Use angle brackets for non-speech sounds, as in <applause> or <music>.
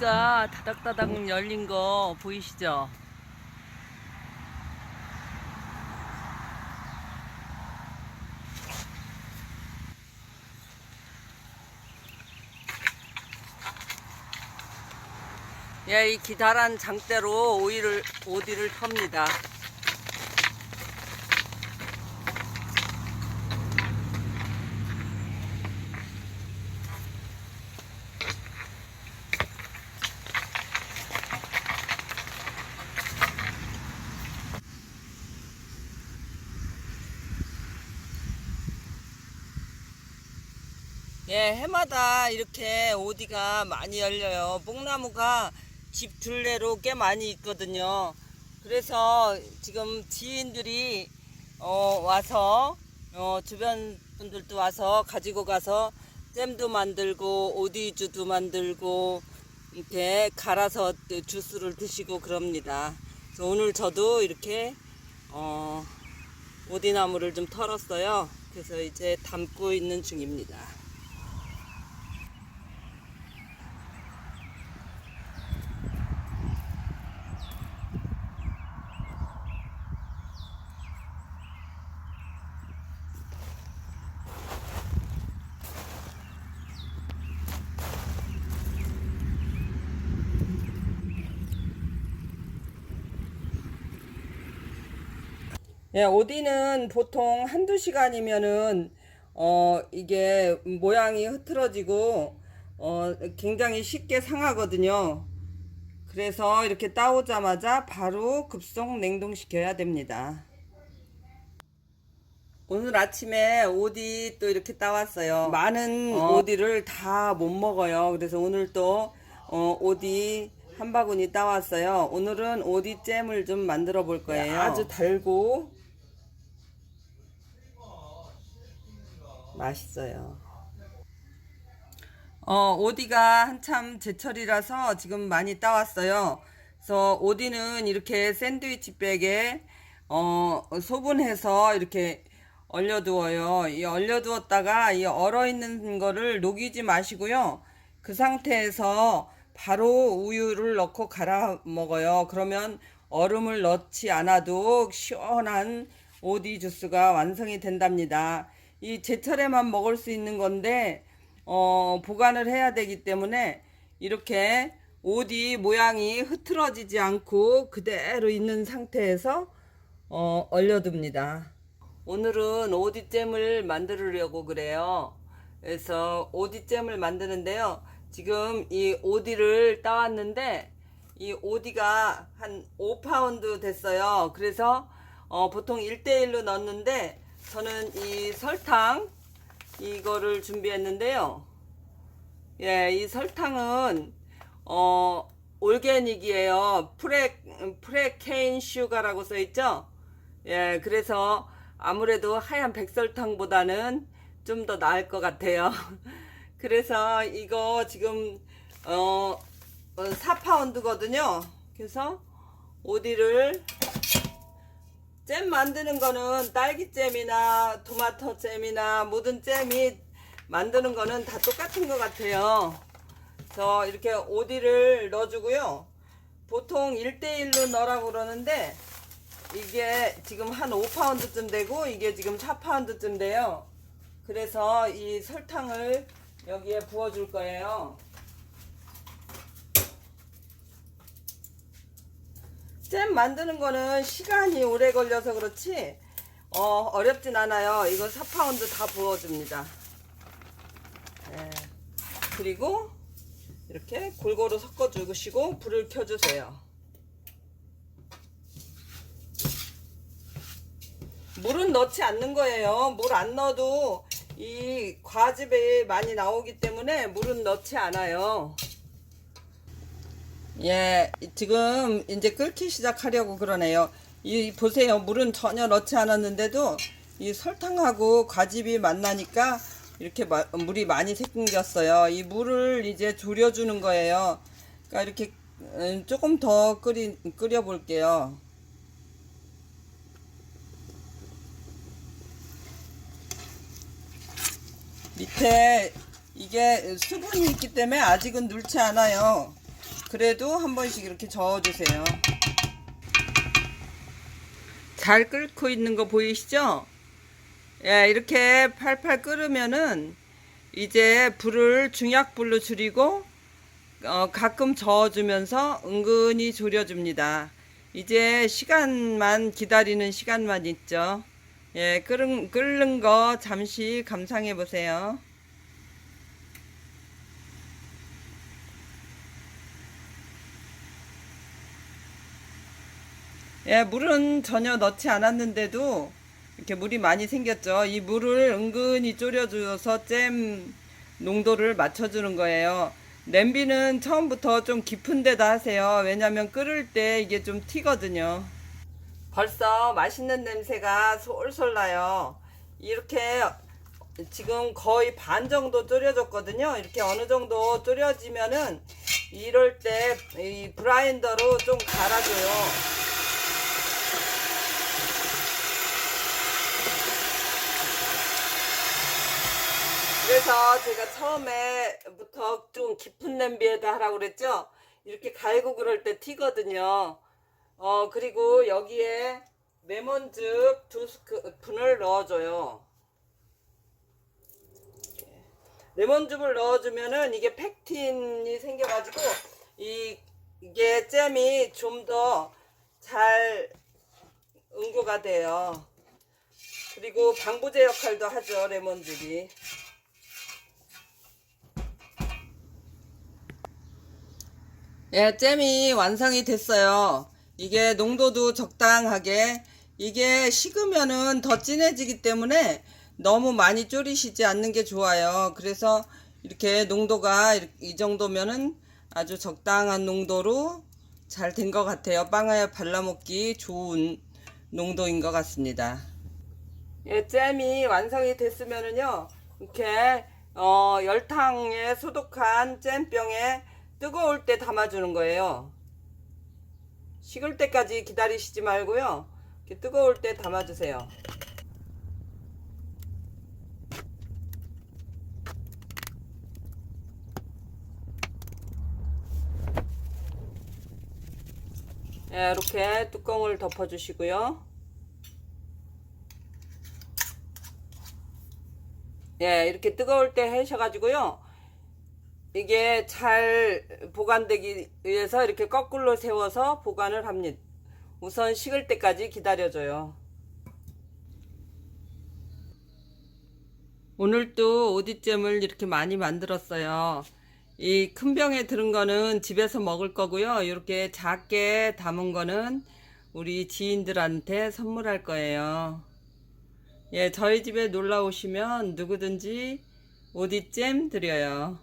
오디가 다닥다닥 열린 거 보이시죠? 예, 이 기다란 장대로 오이를 오디를 텁니다. 예, 해마다 이렇게 오디가 많이 열려요. 뽕나무가 집 둘레로 꽤 많이 있거든요. 그래서 지금 지인들이 어, 와서 어, 주변 분들도 와서 가지고 가서 잼도 만들고 오디주도 만들고 이렇게 갈아서 주스를 드시고 그럽니다. 오늘 저도 이렇게 어, 오디나무를 좀 털었어요. 그래서 이제 담고 있는 중입니다. 예, 오디는 보통 한두 시간이면은 어 이게 모양이 흐트러지고 어 굉장히 쉽게 상하거든요. 그래서 이렇게 따오자마자 바로 급속 냉동시켜야 됩니다. 오늘 아침에 오디 또 이렇게 따왔어요. 많은 오디를 다 못 먹어요. 그래서 오늘 또 어, 오디 한 바구니 따왔어요. 오늘은 오디 잼을 좀 만들어 볼 거예요. 아주 달고 맛있어요. 어, 오디가 한참 제철이라서 지금 많이 따왔어요. 그래서 오디는 이렇게 샌드위치 백에 어, 소분해서 이렇게 얼려두어요. 이 얼려두었다가 이 얼어 있는 거를 녹이지 마시고요. 그 상태에서 바로 우유를 넣고 갈아 먹어요. 그러면 얼음을 넣지 않아도 시원한 오디 주스가 완성이 된답니다. 이 제철에만 먹을 수 있는 건데 어, 보관을 해야 되기 때문에 이렇게 오디 모양이 흐트러지지 않고 그대로 있는 상태에서 어, 얼려둡니다. 오늘은 오디잼을 만들려고 그래요. 그래서 오디잼을 만드는데요. 지금 이 오디를 따왔는데 이 오디가 한 5파운드 됐어요. 그래서 어, 보통 1대1로 넣었는데 저는 이 설탕 이거를 준비했는데요. 예, 이 설탕은 어 올게닉이에요. 프레 프레케인 슈가라고 써 있죠. 예, 그래서 아무래도 하얀 백설탕보다는 좀 더 나을 것 같아요. <laughs> 그래서 이거 지금 어 4파운드거든요. 그래서 오디를 잼 만드는 거는 딸기잼이나 토마토 잼이나 모든 잼이 만드는 거는 다 똑같은 것 같아요. 저 이렇게 오디를 넣어주고요. 보통 1대1로 넣으라고 그러는데 이게 지금 한 5파운드쯤 되고 이게 지금 4파운드쯤 돼요. 그래서 이 설탕을 여기에 부어줄 거예요. 잼 만드는 거는 시간이 오래 걸려서 그렇지 어, 어렵진 않아요. 이거 4파운드 다 부어줍니다. 예. 그리고 이렇게 골고루 섞어주시고 불을 켜주세요. 물은 넣지 않는 거예요. 물 안 넣어도 이 과즙이 많이 나오기 때문에 물은 넣지 않아요. 예, 지금 이제 끓기 시작하려고 그러네요. 이 보세요. 물은 전혀 넣지 않았는데도 이 설탕하고 과즙이 만나니까 이렇게 마- 물이 많이 생겼어요. 이 물을 이제 졸여주는 거예요. 그러니까 이렇게 음, 조금 더 끓이 끓여 볼게요. 밑에 이게 수분이 있기 때문에 아직은 눌지 않아요. 그래도 한 번씩 이렇게 저어주세요. 잘 끓고 있는 거 보이시죠? 예, 이렇게 팔팔 끓으면은 이제 불을 중약불로 줄이고 어, 가끔 저어주면서 은근히 졸여줍니다. 이제 시간만 기다리는 시간만 있죠. 예, 끓은, 끓는 거 잠시 감상해 보세요. 예, 물은 전혀 넣지 않았는데도 이렇게 물이 많이 생겼죠. 이 물을 은근히 졸여줘서 잼 농도를 맞춰주는 거예요. 냄비는 처음부터 좀 깊은 데다 하세요. 왜냐면 끓을 때 이게 좀 튀거든요. 벌써 맛있는 냄새가 솔솔 나요. 이렇게 지금 거의 반 정도 졸여졌거든요. 이렇게 어느 정도 졸여지면은 이럴 때 이 브라인더로 좀 갈아줘요. 그래서 제가 처음에부터 좀 깊은 냄비에다 하라고 그랬죠. 이렇게 갈고 그럴 때 튀거든요. 어 그리고 여기에 레몬즙 두 스푼을 넣어줘요. 레몬즙을 넣어주면은 이게 팩틴이 생겨가지고 이 이게 잼이 좀 더 잘 응고가 돼요. 그리고 방부제 역할도 하죠 레몬즙이. 예, 잼이 완성이 됐어요. 이게 농도도 적당하게 이게 식으면은 더 진해지기 때문에 너무 많이 졸이시지 않는 게 좋아요. 그래서 이렇게 농도가 이- 이 정도면은 아주 적당한 농도로 잘 된 것 같아요. 빵에 발라먹기 좋은 농도인 것 같습니다. 예, 잼이 완성이 됐으면은요, 이렇게, 어, 열탕에 소독한 잼병에 뜨거울 때 담아주는 거예요. 식을 때까지 기다리시지 말고요. 뜨거울 때 담아주세요. 예, 이렇게 뚜껑을 덮어주시고요. 예, 이렇게 뜨거울 때 하셔가지고요. 이게 잘 보관되기 위해서 이렇게 거꾸로 세워서 보관을 합니다. 우선 식을 때까지 기다려줘요. 오늘도 오디잼을 이렇게 많이 만들었어요. 이 큰 병에 들은 거는 집에서 먹을 거고요. 이렇게 작게 담은 거는 우리 지인들한테 선물할 거예요. 예, 저희 집에 놀러 오시면 누구든지 오디잼 드려요.